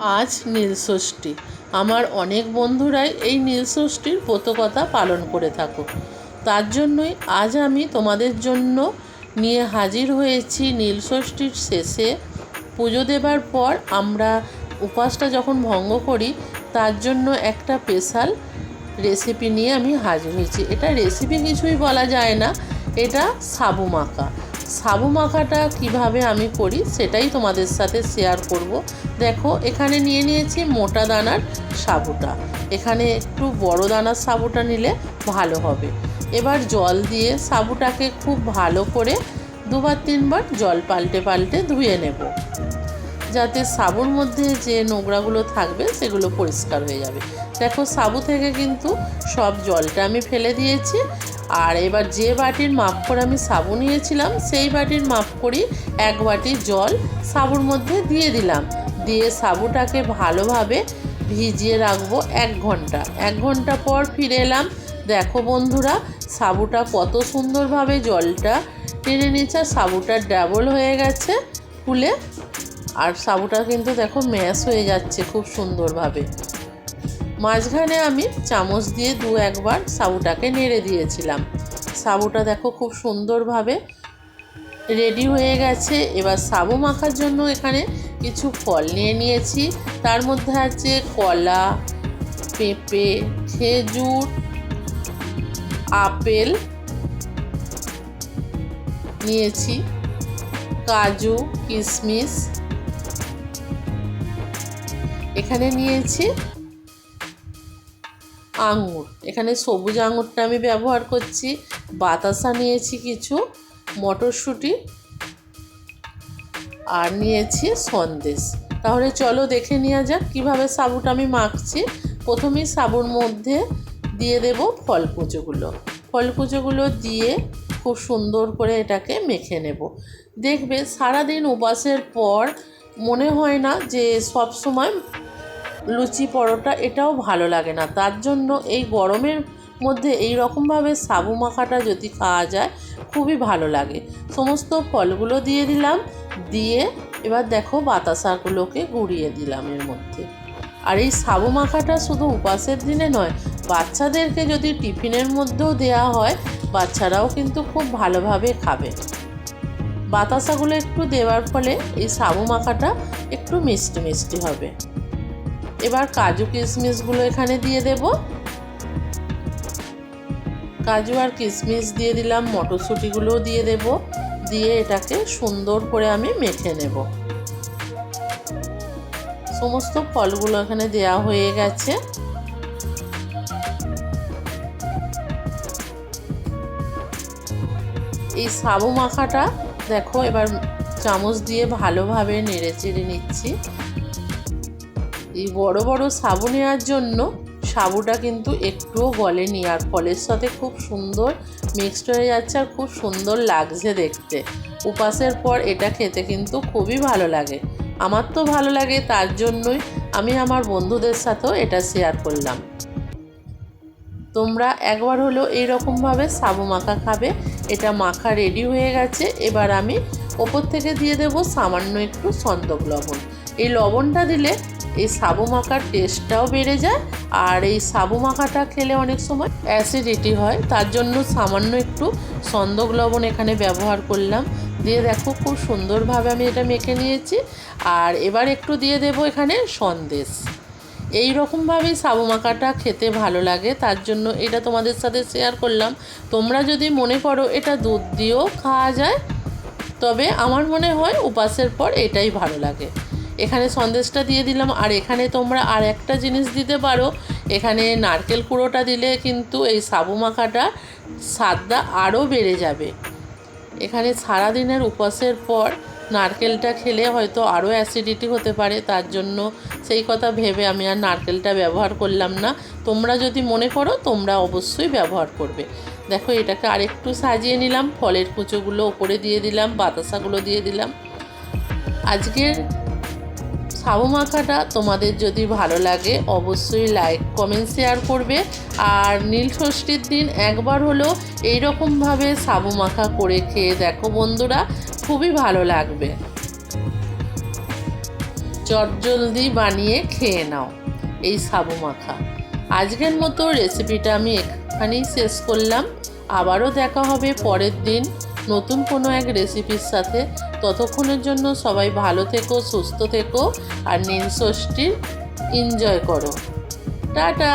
আজ নীলষষ্ঠী আমার অনেক বন্ধুরাই এই নীলষষ্ঠীর ব্রতকথা পালন করে থাকো। তার জন্যই আজ আমি তোমাদের জন্য নিয়ে হাজির হয়েছি নীলষষ্ঠীর শেষে। পুজো দেবার পর আমরা উপাসটা যখন ভঙ্গ করি, তার জন্য একটা স্পেশাল রেসিপি নিয়ে আমি হাজির হয়েছি। এটা রেসিপি কিছুই বলা যায় না, এটা সাবু মাখা। সাবু মাখাটা কীভাবে আমি করি সেটাই তোমাদের সাথে শেয়ার করব। দেখো, এখানে নিয়ে নিয়েছি মোটা দানার সাবুটা। এখানে একটু বড় দানার সাবুটা নিলে ভালো হবে। এবার জল দিয়ে সাবুটাকে খুব ভালো করে দুবার তিনবার জল পাল্টে পাল্টে ধুয়ে নেব। যাতে সাবুর মধ্যে যে নোংরাগুলো থাকবে সেগুলো পরিষ্কার হয়ে যাবে। দেখো, সাবু থেকে কিন্তু সব জলটা আমি ফেলে দিয়েছি। আর এবার যে বাটির মাপ করে আমি সাবু নিয়েছিলাম, সেই বাটির মাপ করেই এক বাটি জল সাবুর মধ্যে দিয়ে দিলাম। দিয়ে সাবুটাকে ভালোভাবে ভিজিয়ে রাখব এক ঘণ্টা। এক ঘণ্টা পর ফিরে এলাম। দেখো বন্ধুরা, সাবুটা কত সুন্দরভাবে জলটা টেনে নিচ্ছে আর সাবুটা ডাবল হয়ে গেছে ফুলে। আর সাবুটা কিন্তু দেখো ম্যাশ হয়ে যাচ্ছে খুব সুন্দরভাবে। মাঝখানে আমি চামচ দিয়ে দু একবার সাবুটাকে নেড়ে দিয়েছিলাম। সাবুটা দেখো খুব সুন্দরভাবে রেডি হয়ে গেছে। এবার সাবু মাখার জন্য এখানে কিছু ফল নিয়ে নিয়েছি। তার মধ্যে আছে কলা, পেঁপে, খেজুর, আপেল নিয়েছি, কাজু কিশমিশ এখানে নিয়েছি আঙুর। এখানে সবুজ আঙুরটা আমি ব্যবহার করছি। বাতাসা নিয়েছি কিছু, মটরশুঁটি, আর নিয়েছি সন্দেশ। তাহলে চলো দেখে নেওয়া যাক কীভাবে সাবুটা আমি মাখছি। প্রথমেই সাবুর মধ্যে দিয়ে দেব ফল কুচোগুলো ফল কুচোগুলো দিয়ে খুব সুন্দর করে এটাকে মেখে নেব। দেখবে সারাদিন উপাসের পর মনে হয় না যে সব সময় লুচি পরোটা এটাও ভালো লাগে না। তার জন্য এই গরমের মধ্যে এই রকমভাবে সাবু মাখাটা যদি খাওয়া যায়, খুবই ভালো লাগে। সমস্ত ফলগুলো দিয়ে দিলাম, দিয়ে এবার দেখো বাতাসাগুলোকে গুঁড়িয়ে দিলাম এর মধ্যে। আর এই সাবু মাখাটা শুধু উপাসের দিনে নয়, বাচ্চাদেরকে যদি টিফিনের মধ্যেও দেওয়া হয়, বাচ্চারাও কিন্তু খুব ভালোভাবে খাবে। বাতাসাগুলো একটু দেওয়ার ফলে এই সাবু মাখাটা একটু মিষ্টি মিষ্টি হবে। এবার কাজু কিশমিশগুলো এখানে দিয়ে দেব। কাজু আর কিশমিশ দিয়ে দিলাম মটরশুঁটিগুলোও দিয়ে দেব। দিয়ে এটাকে সুন্দর করে আমি মেখে নেব। সমস্ত ফলগুলো এখানে দেয়া হয়ে গেছে। এই সাবু মাখাটা দেখো, এবার চামচ দিয়ে ভালোভাবে নেড়ে চেড়ে নিচ্ছি। এই বড় বড় সাবু নেওয়ার জন্য সাবুটা কিন্তু একটুও গলেনি আর ফলের সাথে খুব সুন্দর মিক্সড হয়ে যাচ্ছে আর খুব সুন্দর লাগছে দেখতে। উপাসের পর এটা খেতে কিন্তু খুবই ভালো লাগে। আমার তো ভালো লাগে, তার জন্যই আমি আমার বন্ধুদের সাথেও এটা শেয়ার করলাম। তোমরা একবার হলো এইরকমভাবে সাবু মাখা খাবে, এটা মাখা রেডি হয়ে গেছে, এবার আমি ওপর থেকে দিয়ে দেব সামান্য একটু সন্দক লবণ। এই লবণটা দিলে এই সাবু মাখার টেস্টটাও বেড়ে যায়, আর এই সাবু মাখাটা খেলে অনেক সময় অ্যাসিডিটি হয়। তার জন্য সামান্য একটু সন্দক লবণ এখানে ব্যবহার করলাম। দিয়ে দেখো খুব সুন্দরভাবে আমি এটা মেখে নিয়েছি। আর এবার একটু দিয়ে দেব এখানে সন্দেশ। এই রকমভাবেই সাবু মাখাটা খেতে ভালো লাগে। তার জন্য এটা তোমাদের সাথে শেয়ার করলাম। তোমরা যদি মনে করো এটা দুধ দিয়েও খাওয়া যায়, তবে আমার মনে হয় উপাসের পর এটাই ভালো লাগে। এখানে সন্দেশটা দিয়ে দিলাম, আর এখানে তোমরা আর একটা জিনিস দিতে পারো। এখানে নারকেল কুড়োটা দিলে কিন্তু এই সাবু মাখাটা স্বাদটা আরও বেড়ে যাবে। এখানে সারাদিনের উপবাসের পর নারকেলটা খেলে হয়তো আরও অ্যাসিডিটি হতে পারে, তার জন্য সেই কথা ভেবে আমি আর নারকেলটা ব্যবহার করলাম না। তোমরা যদি মনে করো, তোমরা অবশ্যই ব্যবহার করবে। দেখো, এটাকে আরেকটু সাজিয়ে নিলাম, ফলের কুচোগুলো ওপরে দিয়ে দিলাম, বাতাসাগুলো দিয়ে দিলাম। আজকের সাবু মাখাটা তোমাদের যদি ভালো লাগে, অবশ্যই লাইক কমেন্ট শেয়ার করবে। আর নীল ষষ্ঠীর দিন একবার হলো এইরকমভাবে সাবু মাখা করে খেয়ে দেখো বন্ধুরা, খুবই ভালো লাগবে। চটজলদি বানিয়ে খেয়ে নাও এই সাবু মাখা আজকের মতো রেসিপিটা আমি এখানেই শেষ করলাম। আবারও দেখা হবে পরের দিন নতুন কোনো এক রেসিপির সাথে। ততক্ষণের জন্য সবাই ভালো থেকো সুস্থ থেকো আর নীল ষষ্ঠীর এনজয় করো। টাটা!